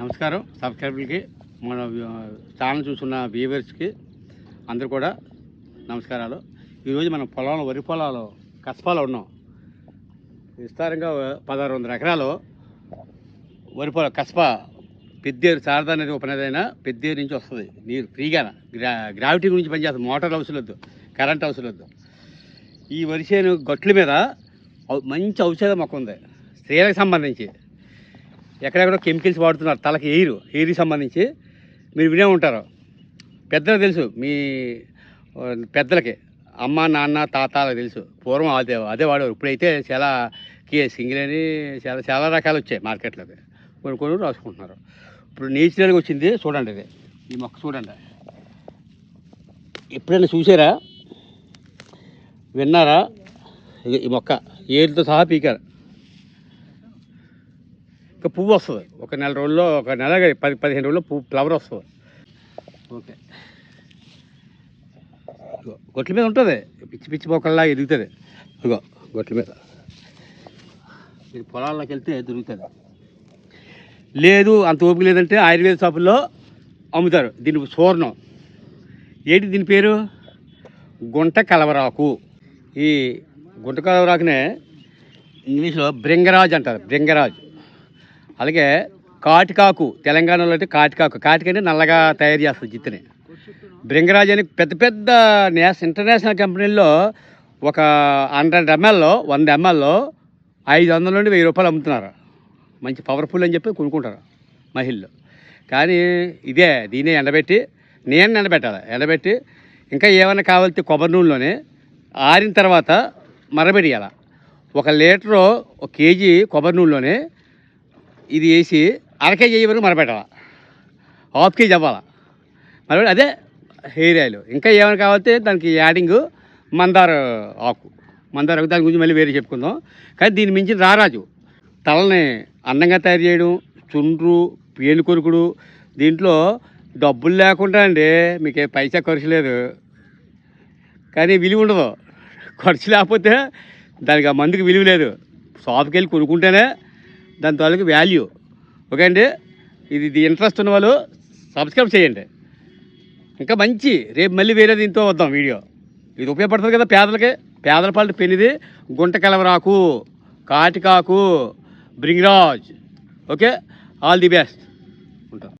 నమస్కారం. సబ్స్క్రైబర్లకి మన ఛానల్ చూస్తున్న వ్యూవర్స్కి అందరూ కూడా నమస్కారాలు. ఈరోజు మనం పొలంలో వరి పొలాలు కసపాలో ఉన్నాం. విస్తారంగా పదహారు వందల ఎకరాలు వరి పొలం కసప పెద్దేరు శారదా నది ఉపనదైన పెద్దేరు నుంచి వస్తుంది. నీరు ఫ్రీగా గ్రా గ్రావిటీ గురించి పనిచేస్తుంది. మోటార్ అవసరం వద్దు కరెంట్ అవసరం వద్దు. ఈ వరి చేను గట్ల మీద ఔ- మంచి ఔషధ మొక్క ఉంది. స్త్రీలకు సంబంధించి. ఎక్కడెక్కడో కెమికల్స్ వాడుతున్నారు తలకి ఎయిర్ ఎయిర్కి సంబంధించి. మీరు వినే ఉంటారు. పెద్దలకు తెలుసు మీ పెద్దలకి అమ్మ నాన్న తాతలకు తెలుసు. పూర్వం అదే అదే వాడేవారు. ఇప్పుడైతే చాలా కే సింగిల్ అని చాలా చాలా రకాలు వచ్చాయి మార్కెట్లోకి కొన్ని కొన్ని రాసుకుంటున్నారు. ఇప్పుడు నేచురల్గా వచ్చింది చూడండి ఇది. ఈ మొక్క చూడండి. ఎప్పుడైనా చూసారా? విన్నారా? ఇది ఈ మొక్క. ఏరుతో సహా పీకారు. ఇంకా పువ్వు వస్తుంది. ఒక నెల రోజుల్లో ఒక నెల పది పదిహేను రోజుల్లో పువ్వు ఫ్లవర్ వస్తుంది. ఓకే. గొట్ల మీద ఉంటుంది. పిచ్చి పిచ్చి మొక్కల్లా ఎదుగుతుంది. ఇగో గొట్ల మీద. మీరు పొలాల్లోకి వెళ్తే దొరుకుతుంది. లేదు అంత ఓపిక లేదంటే ఆయుర్వేద షాపుల్లో అమ్ముతారు. దీని సూర్ణం ఏంటి దీని పేరు? గుంట కలవరాకు. ఈ గుంట కలవరాకునే ఇంగ్లీష్లో బ్రింగరాజ్ అంటారు. బ్రింగరాజ్. అలాగే కాటికాకు తెలంగాణలో అయితే కాటికాకు. కాటిక అంటే నల్లగా తయారు చేస్తుంది జిత్తుని. బ్రింగరాజ్ అని పెద్ద పెద్ద నేష ఇంటర్నేషనల్ కంపెనీల్లో ఒక హండ్రెడ్ ఎంఎల్లో వంద ఎంఎల్లో ఐదు వందల నుండి వెయ్యి రూపాయలు అమ్ముతున్నారు. మంచి పవర్ఫుల్ అని చెప్పి కొనుక్కుంటారు మహిళలు. కానీ ఇదే దీనే ఎండబెట్టి నేను ఎండబెట్టాలి. ఎండబెట్టి ఇంకా ఏమైనా కావాల్సి కొబ్బరి నూనెలోనే ఆరిన తర్వాత మరబెడియాల ఒక లీటరు ఒక కేజీ కొబ్బరి నూనెలోనే ఇది వేసి అర కేజీ అయ్యే వరకు మరబెట్టాలి హాఫ్ కేజీ అవ్వాలి? మరి అదే హెయిర్ ఆయిల్. ఇంకా ఏమైనా కావాలంటే దానికి యాడింగ్ మందార ఆకు. మందార ఆకు దాని గురించి మళ్ళీ వేరే చెప్పుకుందాం. కానీ దీని మించిన రారాజు. తలని అందంగా తయారు చేయడం చుండ్రు పేను కొరుకుడు దీంట్లో డబ్బులు లేకుండా అండి మీకు పైసా ఖర్చు లేదు. కానీ విలువ ఉండదు. ఖర్చు లేకపోతే దానికి ఆ మందుకి విలువ లేదు. షాప్కి వెళ్ళి కొనుక్కుంటేనే దాని తాలూకు వాల్యూ ఓకే అండి? ఇది ఇది ఇంట్రెస్ట్ ఉన్న వాళ్ళు సబ్స్క్రైబ్ చేయండి. ఇంకా మంచి రేపు మళ్ళీ వేరే దీంతో వద్దాం వీడియో ఇది ఉపయోగపడుతుంది కదా పేదలకి? పేదల పాలిట పెనిది గుంట కలవరాకు కాటికాకు Bhringraj okay all the best ఉంటాం.